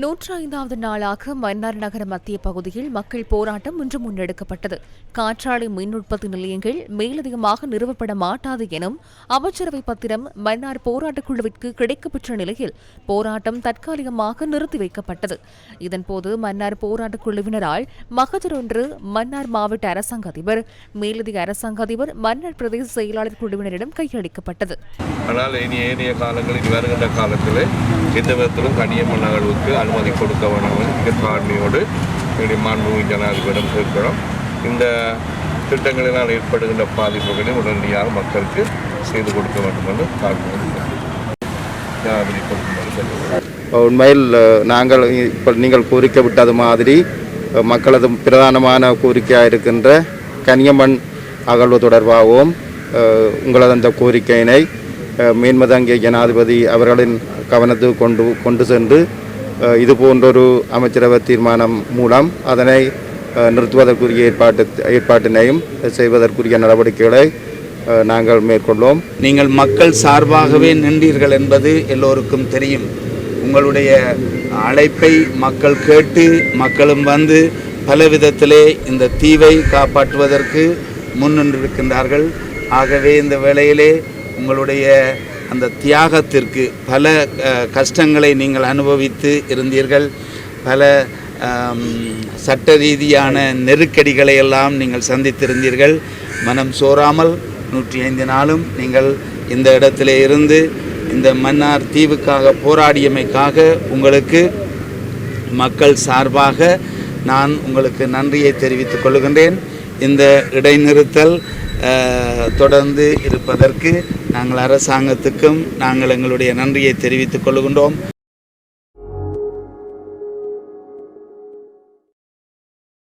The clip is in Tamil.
நூற்றைந்தாவது நாளாக மன்னார் நகர மத்திய பகுதியில் மக்கள் போராட்டம் இன்று முன்னெடுக்கப்பட்டது. காற்றாலை மின் உற்பத்தி நிலையங்கள் மேலதிகமாக நிறுவப்பட மாட்டாது எனும் அமைச்சரவை பத்திரம் மன்னார் போராட்டக் குழுவிற்கு கிடைக்கப்பெற்ற நிலையில் போராட்டம் தற்காலிகமாக நிறுத்தி வைக்கப்பட்டது. இதன்போது மன்னார் போராட்டக் குழுவினரால் மகஜர் ஒன்று மன்னார் மாவட்ட அரசாங்க அதிபர் மேலதிக அரசாங்க அதிபர் மன்னார் பிரதேச செயலாளர் குழுவினரிடம் கையளிக்கப்பட்டது. ஆனால் இனி ஏனைய காலங்களில் வருகின்ற காலத்தில் எந்த விதத்திலும் கனியம்மன் நகர்வுக்கு அனுமதி கொடுக்க வேண்டும் மிக தாழ்மையோடு எங்களுடைய மாண்புமிகு ஜனாதிபதியிடம் கேட்கிறோம். இந்த திட்டங்களினால் ஏற்படுகின்ற பாதிப்புகளை உடனடியாக மக்களுக்கு செய்து கொடுக்க வேண்டும் என்று தாழ்மையோடு ஜனாதிபதி கொடுக்குமாறு உண்மையில் நாங்கள் இப்போ நீங்கள் கோரிக்கை விட்டது மாதிரி மக்களது பிரதானமான கோரிக்கையாக இருக்கின்ற கனியம்மன் அகழ்வு தொடர்பாகவும் உங்களது அந்த கோரிக்கையினை மேன்மதங்கிய ஜனாதிபதி அவர்களின் கவனத்துக்கு கொண்டு கொண்டு சென்று இது போன்றொரு அமைச்சரவை தீர்மானம் மூலம் அதனை நிறுத்துவதற்குரிய ஏற்பாட்டு ஏற்பாட்டினையும் செய்வதற்குரிய நடவடிக்கைகளை நாங்கள் மேற்கொள்வோம். நீங்கள் மக்கள் சார்பாகவே நின்றீர்கள் என்பது எல்லோருக்கும் தெரியும். உங்களுடைய அழைப்பை மக்கள் கேட்டு மக்களும் வந்து பலவிதத்திலே இந்த தீவை காப்பாற்றுவதற்கு முன்னின்றிருக்கின்றார்கள். ஆகவே இந்த வேளையிலே உங்களுடைய அந்த தியாகத்திற்கு பல கஷ்டங்களை நீங்கள் அனுபவித்து இருந்தீர்கள். பல சட்ட ரீதியான நெருக்கடிகளை எல்லாம் நீங்கள் சந்தித்திருந்தீர்கள். மனம் சோராமல் நூற்றி ஐந்து நாளும் நீங்கள் இந்த இடத்திலே இருந்து இந்த மன்னார் தீவுக்காக போராடியமைக்காக உங்களுக்கு மக்கள் சார்பாக நான் உங்களுக்கு நன்றியை தெரிவித்துக் கொள்கின்றேன். இந்த இடைநிறுத்தல் தொடர்ந்து இருப்பதற்கு நாங்கள் அரசாங்கத்துக்கும் நாங்கள் எங்களுடைய நன்றியை தெரிவித்துக் கொள்கின்றோம்.